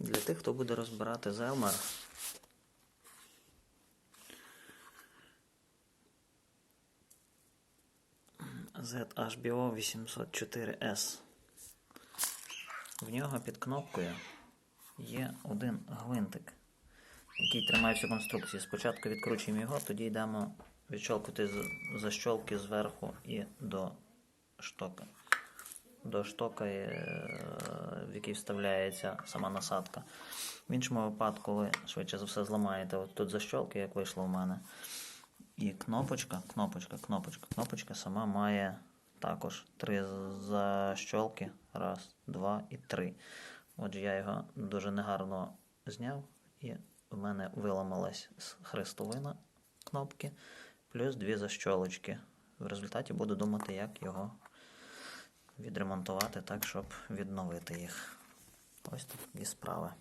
Для тих, хто буде розбирати Зелмер. ZHBO 804S. В нього під кнопкою є один гвинтик, який тримає всю конструкцію. Спочатку відкручуємо його, тоді йдемо відщолкувати защолки зверху і до штока. До штока, е, який вставляється сама насадка. В іншому випадку ви швидше за все зламаєте от тут защолки, як вийшло в мене. І кнопочка, кнопочка, кнопочка, кнопочка сама має також три защолки. Раз, два і три. Отже, я його дуже негарно зняв, і в мене виламалась хрестовина кнопки, плюс дві защолочки. В результаті буду думати, як його відремонтувати так, щоб відновити їх. Ось такі справи.